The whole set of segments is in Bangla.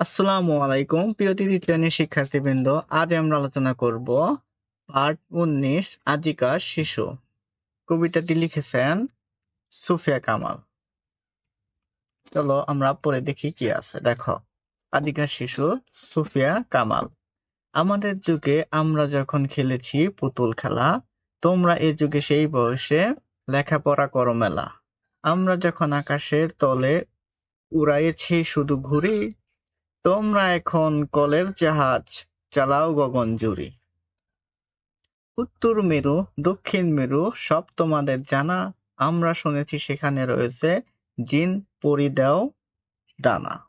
আসসালামু আলাইকুম, প্রিয় তৃতীয় শ্রেণির শিক্ষার্থীবৃন্দ। আজ আমরা আলোচনা করব পার্ট উনিশ, আজিকার শিশু। কবিতাটি লিখেছেন সুফিয়া কামাল। চলো আমরা পরে দেখি কি আছে। দেখো, আজিকার শিশু সুফিয়া কামাল। আমাদের যুগে আমরা যখন খেলেছি পুতুল খেলা, তোমরা এ যুগে সেই বয়সে লেখাপড়া করো মেলা। আমরা যখন আকাশের তলে উড়াইছি শুধু ঘুরি তোমরা এখন কলের জাহাজ চালাও গগন জুড়ি। উত্তর মেরু, দক্ষিণ মেরু, সব তোমাদের জানা। আমরা শুনেছি সেখানে রয়েছে জিন পরিদেও দানা।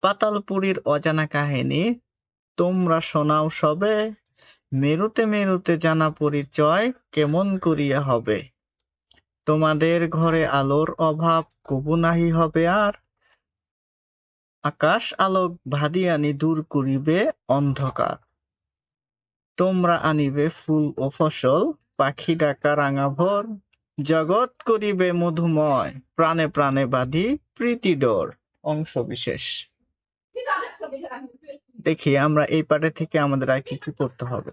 পাতালপুরীর অজানা কাহিনী, তোমরা শোনাও সবে। মেরুতে মেরুতে জানা পরিচয় কেমন করিয়া হবে? তোমাদের ঘরে আলোর অভাব কবু নাহি হবে আর। আকাশ আলোক ভাদিয়ানি দূর করিবে অন্ধকার। তোমরা আনিবে ফুল ও ফসল, পাখি ডাকা রাঙা ভোর, জগৎ করিবে মধুময়, প্রাণে প্রাণে বাঁধি প্রীতি ডোর অংশ বিশেষ। দেখি, আমরা এই পাঠে থেকে আমাদের আর কি কি করতে হবে?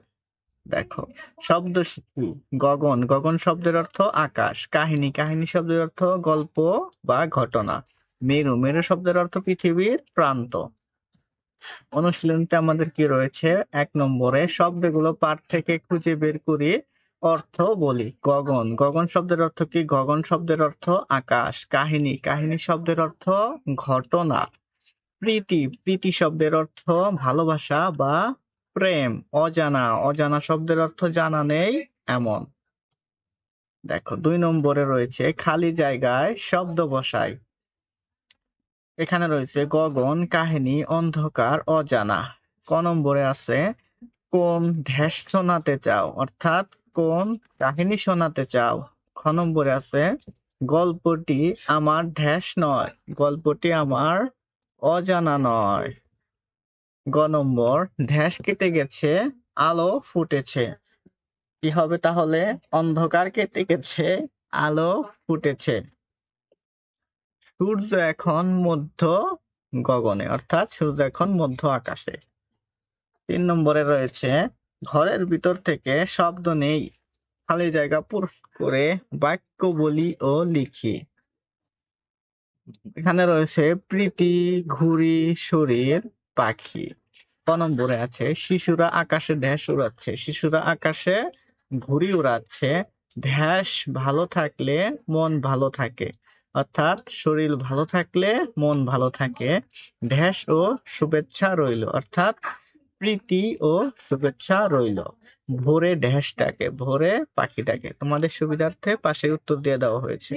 দেখো, শব্দ শিখি গগন। গগন শব্দের অর্থ আকাশ। কাহিনী। কাহিনী শব্দের অর্থ গল্প বা ঘটনা। মেরু মেরু শব্দের অর্থ পৃথিবীর প্রান্ত। অনুশীলনটা আমাদের কি রয়েছে? এক নম্বরে, শব্দগুলো পাঠ থেকে খুঁজে বের করি, অর্থ বলি, গগন। গগন শব্দের অর্থ কি? গগন শব্দের অর্থ আকাশ। কাহিনী কাহিনী শব্দের অর্থ ঘটনা। প্রীতি প্রীতি শব্দের অর্থ ভালোবাসা বা প্রেম। অজানা অজানা শব্দের অর্থ জানা নেই, এমন। দেখো, দুই নম্বরে রয়েছে, খালি জায়গায় শব্দ বসাই। এখানে রয়েছে গগন, কাহিনী, অন্ধকার, অজানা। ক নম্বরে আছে, কোন ঢেস শোনাতে চাও? অর্থাৎ কোন কাহিনী শোনাতে চাও? খ নম্বরে আছে, গল্পটি আমার ঢেস নয়, গল্পটি আমার অজানা নয়। গ নম্বর ঢেস কেটে গেছে, আলো ফুটেছে। কি হবে তাহলে? অন্ধকার কেটে গেছে, আলো ফুটেছে। সূর্য এখন মধ্য গগনে, অর্থাৎ সূর্য এখন মধ্য আকাশে। তিন নম্বরে রয়েছে, ঘরের ভিতর থেকে শব্দ নেই, খালি জায়গা করে বাক্য বলি ও লিখি। এখানে রয়েছে, প্রীতি, ঘুড়ি, শরীর, পাখি। ক নম্বরে আছে, শিশুরা আকাশে ঢ্যাস উড়াচ্ছে। শিশুরা আকাশে ঘুড়ি উড়াচ্ছে। ঢ্যাস ভালো থাকলে মন ভালো থাকে। অর্থাৎ শরীর ভালো থাকলে মন ভালো থাকে। ঢ্যাস ও শুভেচ্ছা রইল। অর্থাৎ প্রীতি ও শুভেচ্ছা রইল। ভোরে ঢ্যাসটাকে ভোরে পাখিটাকে। তোমাদের সুবিধার্থে পাশে উত্তর দিয়ে দেওয়া হয়েছে।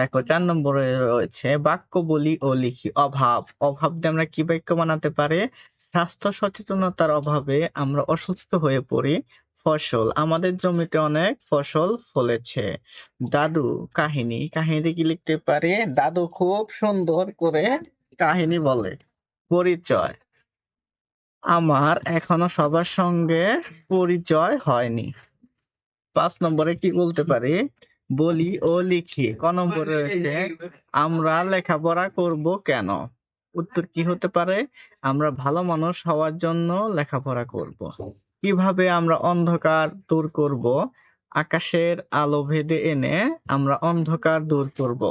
দেখো, চার নম্বরে রয়েছে বাক্য বলি ও লিখি। অভাব। অভাব দিয়ে আমরা কি বাক্য বানাতে পারি? স্বাস্থ্য সচেতনতার অভাবে আমরা অসুস্থ হয়ে পড়ি। ফসল। আমাদের জমিতে অনেক ফসল ফলেছে। দাদু, কাহিনী। কাহিনীতে কি লিখতে পারি? দাদু খুব সুন্দর করে কাহিনী বলে। পরিচয়। আমার এখনও সবার সঙ্গে পরিচয় হয়নি। পাঁচ নম্বরে কি বলতে পারি? বলি ও লিখি। ক নম্বরে রয়েছে। আমরা লেখাপড়া করব কেন? উত্তর কি হতে পারে? আমরা ভালো মানুষ হওয়ার জন্য লেখাপড়া করব। কীভাবে আমরা অন্ধকার দূর করব? আকাশের আলো ভেদে এনে আমরা অন্ধকার দূর করব।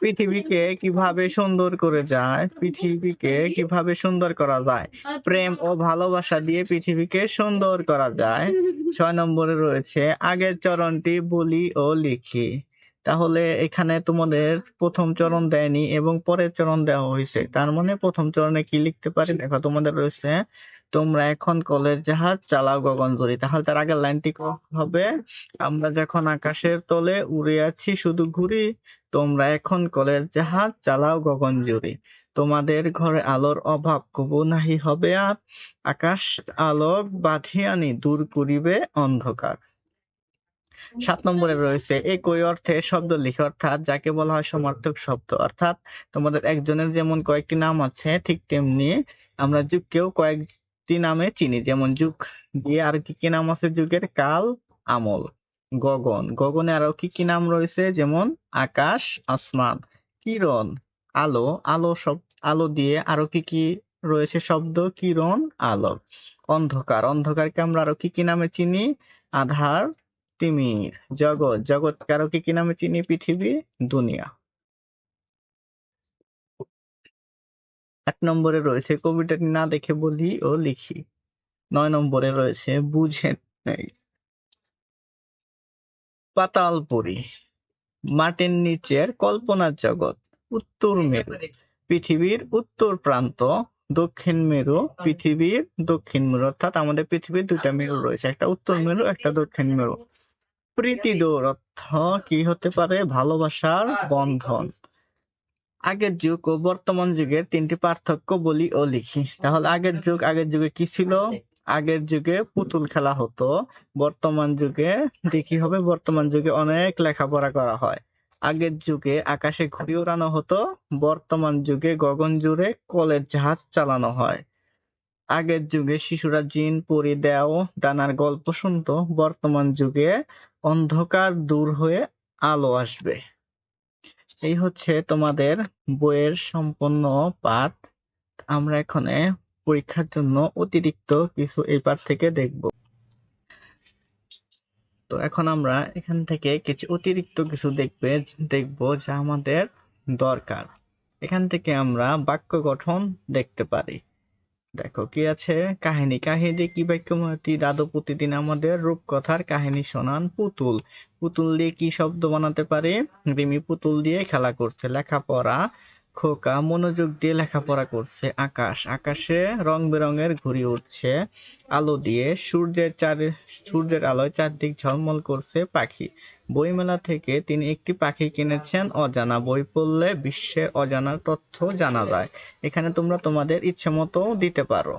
পৃথিবীকে কীভাবে সুন্দর করে যায় পৃথিবীকে কীভাবে সুন্দর করা যায় প্রেম ও ভালোবাসা দিয়ে পৃথিবীকে সুন্দর করা যায়। ছয় নম্বরে রয়েছে আগের চরণটি বলি ও লিখি। তাহলে এখানে তোমাদের প্রথম চরণ দেয়নি এবং পরের চরণ দেওয়া হয়েছে। তার মানে প্রথম চরণে কি লিখতে পারি? দেখো, তোমাদের রয়েছে, তোমরা এখন কলের জাহাজ চালাও গগনজুড়ি তাহলে তার আগের লাইনটি হবে? আমরা যখন আকাশের তলে উড়ে আছি, শুধু ঘুরি, তোমরা এখন কলের জাহাজ চালাও গগনজুড়ি তোমাদের ঘরে আলোর অভাব কবু নাহি হবে, আর আকাশ আলোক বাঁধিয়ানি দূর করিবে অন্ধকার। সাত নম্বরে রয়েছে, একই অর্থে শব্দ লিখে, অর্থাৎ যাকে বলা হয় সমার্থক শব্দ। অর্থাৎ তোমাদের একজনের যেমন কয়েকটি নাম আছে, ঠিক তেমনি আমরা যুগকেও কয়েকটি নামে চিনি, যেমন যুগ দিয়ে আর কি কি নাম আছে যুগের? কাল, আমল, গগন। গগনে আরও কি কি নাম রয়েছে? যেমন আকাশ, আসমান, কিরণ, আলো। আলো সব, আলো দিয়ে আরও কি কি রয়েছে? শব্দ, কিরণ, আলো। অন্ধকার। অন্ধকারকে আমরা আরও কি কি নামে চিনি? আধার তিমির, জগৎ জগৎ আরও কি নামে চিনি পৃথিবী? দুনিয়া। আট নম্বরে রয়েছে কবিতাটি না দেখে বলি ও লিখি। নয় নম্বরে রয়েছে, বুঝে নেই। পাতালপুরী মাটির নিচের কল্পনার জগৎ, উত্তর মেরু, পৃথিবীর উত্তর প্রান্ত দক্ষিণ মেরু পৃথিবীর দক্ষিণ মেরু অর্থাৎ আমাদের পৃথিবীর দুইটা মেরু রয়েছে। একটা উত্তর মেরু একটা দক্ষিণ মেরু। প্রীতিডোর অর্থ কি হতে পারে? ভালোবাসার বন্ধন। আগের যুগ ও বর্তমান যুগের তিনটি পার্থক্য বলি ও লিখি। তাহলে আগের যুগ আগের যুগে কি ছিল? আগের যুগে পুতুল খেলা হতো বর্তমান যুগে দেখি হবে বর্তমান যুগে অনেক লেখাপড়া করা হয়। আগের যুগে আকাশে ঘুড়ি ওড়ানো হতো, বর্তমান যুগে গগন জুড়ে কলের জাহাজ চালানো হয়। আগের যুগে শিশুরা জিন, পরি, দেও ডানার গল্প শুনতো, বর্তমান যুগে অন্ধকার দূর হয়ে আলো আসবে। এই হচ্ছে তোমাদের বইয়ের সম্পূর্ণ পাঠ। আমরা এখানে পরীক্ষার জন্য অতিরিক্ত কিছু এই পাঠ থেকে দেখব। তো এখন আমরা এখান থেকে কিছু অতিরিক্ত কিছু দেখবে, দেখব যা আমাদের দরকার। এখান থেকে আমরা বাক্য গঠন দেখতে পারি। দেখো, কি আছে? কাহিনী। কাহিনী কি বাক্যমতি দাদু প্রতিদিন আমাদের রূপকথার কাহিনী শোনান। পুতুল। পুতুল দিয়ে কি শব্দ বানাতে পারে? রিমি পুতুল দিয়ে খেলা করছে। লেখাপড়া খোকা মনোযোগ দিয়ে লেখাপড়া করছে আকাশ। আকাশে রং বেরঙের ঘুড়ি উঠছে আলো দিয়ে সূর্যের চার, সূর্যের আলোয় চারদিক ঝলমল করছে পাখি। বইমেলা থেকে তিনি একটি পাখি কিনেছেন অজানা। বই পড়লে বিশ্বের অজানার তথ্য জানা যায়। এখানে তোমরা তোমাদের ইচ্ছে মতো দিতে পারো।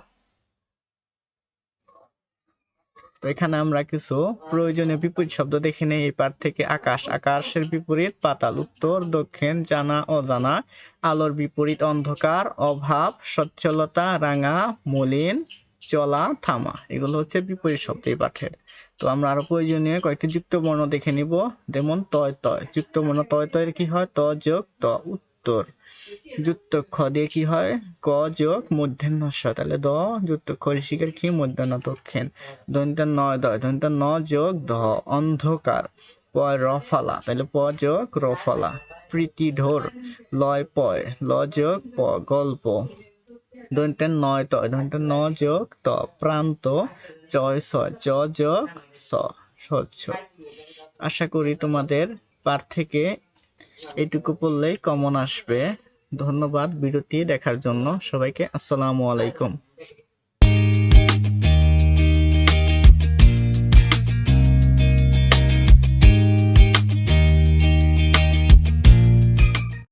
তো এখানে আমরা কিছু প্রয়োজনীয় বিপরীত শব্দ দেখে নেই। এই পাঠ থেকে আকাশ, আকাশের বিপরীত পাতাল, উত্তর, দক্ষিণ, জানা, অজানা, আলোর বিপরীত অন্ধকার, অভাব, সচ্ছলতা, রাঙা, মলিন, চলা, থামা। এগুলো হচ্ছে বিপরীত শব্দ এই পাঠের তো আমরা আরও প্রয়োজনীয় কয়েকটি যুক্ত বর্ণ দেখে নিব। যেমন তয় তয়। যুক্ত বর্ণ তয়, তয়ের কি হয়? ত যোগ, ত। উত্তর। যুক্ত খ দিয়ে কি হয়? ক যোগ স, তাহলে দ যুক্ত খ ঋষিকের কি মূর্ধন্য দক্ষিণ। দন্ত্য নয় দয় দন্ত্য ন যোগ দ, অন্ধকার। প, রফালা, তাহলে প যোগ রফালা। প্রীতি ঢোর লয়, পয়। ল যোগ প, গল্প। দন্তের নয় তয় দন্তের ন যোগ ত, প্রান্ত। জয় স, জ যোগ স, স্বচ্ছ। আশা করি তোমাদের পাঠ থেকে এইটুকু পড়লেই কমন আসবে। ধন্যবাদ ভিডিওটি দেখার জন্য। সবাইকে আসসালামু আলাইকুম।